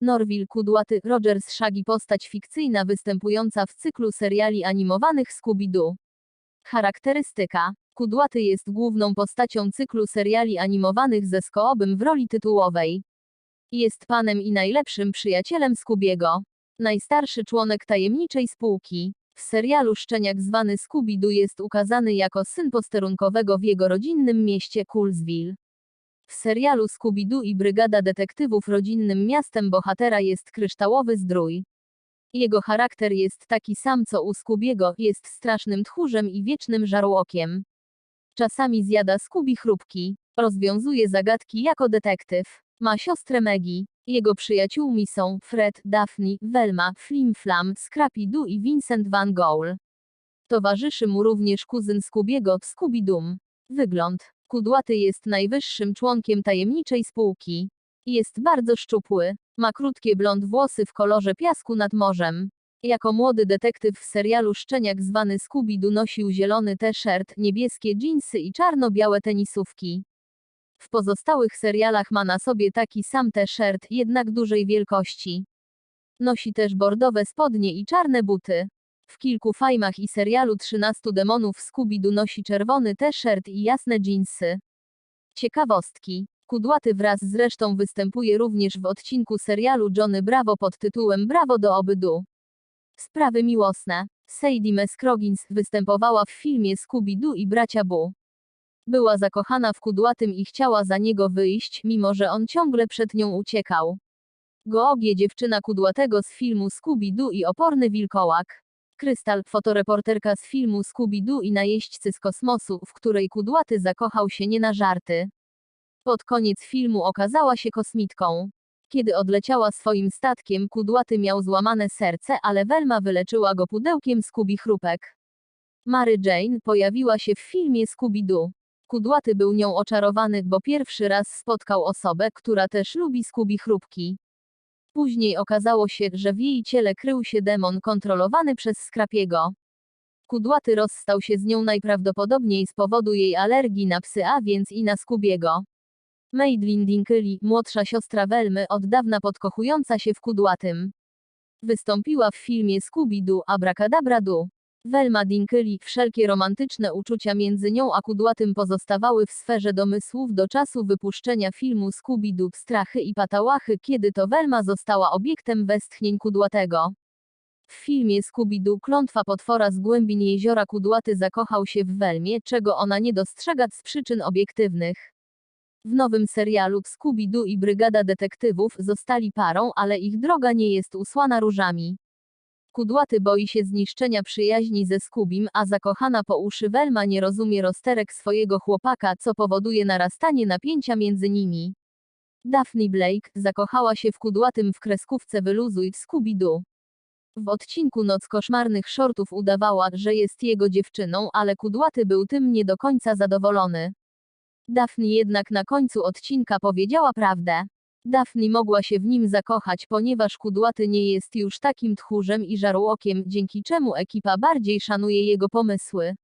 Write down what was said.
Norville Kudłaty Rogers Shaggy postać fikcyjna występująca w cyklu seriali animowanych Scooby-Doo. Charakterystyka. Kudłaty jest główną postacią cyklu seriali animowanych ze Skoobym w roli tytułowej. Jest panem i najlepszym przyjacielem Scoobiego. Najstarszy członek tajemniczej spółki. W serialu Szczeniak zwany Scooby-Doo jest ukazany jako syn posterunkowego w jego rodzinnym mieście Coolsville. W serialu Scooby-Doo i Brygada Detektywów rodzinnym miastem bohatera jest kryształowy zdrój. Jego charakter jest taki sam co u Skubiego, jest strasznym tchórzem i wiecznym żarłokiem. Czasami zjada Skubi chrupki, rozwiązuje zagadki jako detektyw. Ma siostrę Maggie. Jego przyjaciółmi są Fred, Daphne, Velma, Flimflam, Scrappy Doo i Vincent Van Gogh. Towarzyszy mu również kuzyn Skubiego, Scooby-Doom. Wygląd. Kudłaty jest najwyższym członkiem tajemniczej spółki. Jest bardzo szczupły. Ma krótkie blond włosy w kolorze piasku nad morzem. Jako młody detektyw w serialu Szczeniak zwany Scooby-Doo nosił zielony t-shirt, niebieskie dżinsy i czarno-białe tenisówki. W pozostałych serialach ma na sobie taki sam t-shirt, jednak dużej wielkości. Nosi też bordowe spodnie i czarne buty. W kilku fajmach i serialu 13 demonów Scooby-Doo nosi czerwony t-shirt i jasne dżinsy. Ciekawostki. Kudłaty wraz z resztą występuje również w odcinku serialu Johnny Bravo pod tytułem Brawo do obydu. Sprawy miłosne. Sadie Mescroggins występowała w filmie Scooby-Doo i bracia Boo. Była zakochana w kudłatym i chciała za niego wyjść, mimo że on ciągle przed nią uciekał. Googie dziewczyna kudłatego z filmu Scooby-Doo i oporny wilkołak. Krystal, fotoreporterka z filmu Scooby-Doo i najeźdźcy z kosmosu, w której kudłaty zakochał się nie na żarty. Pod koniec filmu okazała się kosmitką. Kiedy odleciała swoim statkiem, kudłaty miał złamane serce, ale Velma wyleczyła go pudełkiem Scooby chrupek. Mary Jane pojawiła się w filmie Scooby-Doo. Kudłaty był nią oczarowany, bo pierwszy raz spotkał osobę, która też lubi Scooby chrupki. Później okazało się, że w jej ciele krył się demon kontrolowany przez Skrapiego. Kudłaty rozstał się z nią najprawdopodobniej z powodu jej alergii na psy, a więc i na Skubiego. Madeline Dinkley, młodsza siostra Velmy, od dawna podkochująca się w Kudłatym. Wystąpiła w filmie Scooby-Doo Abracadabra Doo. Velma Dinkley, wszelkie romantyczne uczucia między nią a Kudłatym pozostawały w sferze domysłów do czasu wypuszczenia filmu Scooby-Doo Strachy i Patałachy, kiedy to Velma została obiektem westchnień Kudłatego. W filmie Scooby-Doo Klątwa potwora z głębin jeziora Kudłaty zakochał się w Welmie, czego ona nie dostrzega z przyczyn obiektywnych. W nowym serialu Scooby-Doo i Brygada Detektywów zostali parą, ale ich droga nie jest usłana różami. Kudłaty boi się zniszczenia przyjaźni ze Skubim, a zakochana po uszy Velma nie rozumie rozterek swojego chłopaka, co powoduje narastanie napięcia między nimi. Daphne Blake zakochała się w kudłatym w kreskówce Wyluzuj w Scooby-Doo. W odcinku Noc Koszmarnych Shortów udawała, że jest jego dziewczyną, ale kudłaty był tym nie do końca zadowolony. Daphne jednak na końcu odcinka powiedziała prawdę. Daphne mogła się w nim zakochać, ponieważ kudłaty nie jest już takim tchórzem i żarłokiem, dzięki czemu ekipa bardziej szanuje jego pomysły.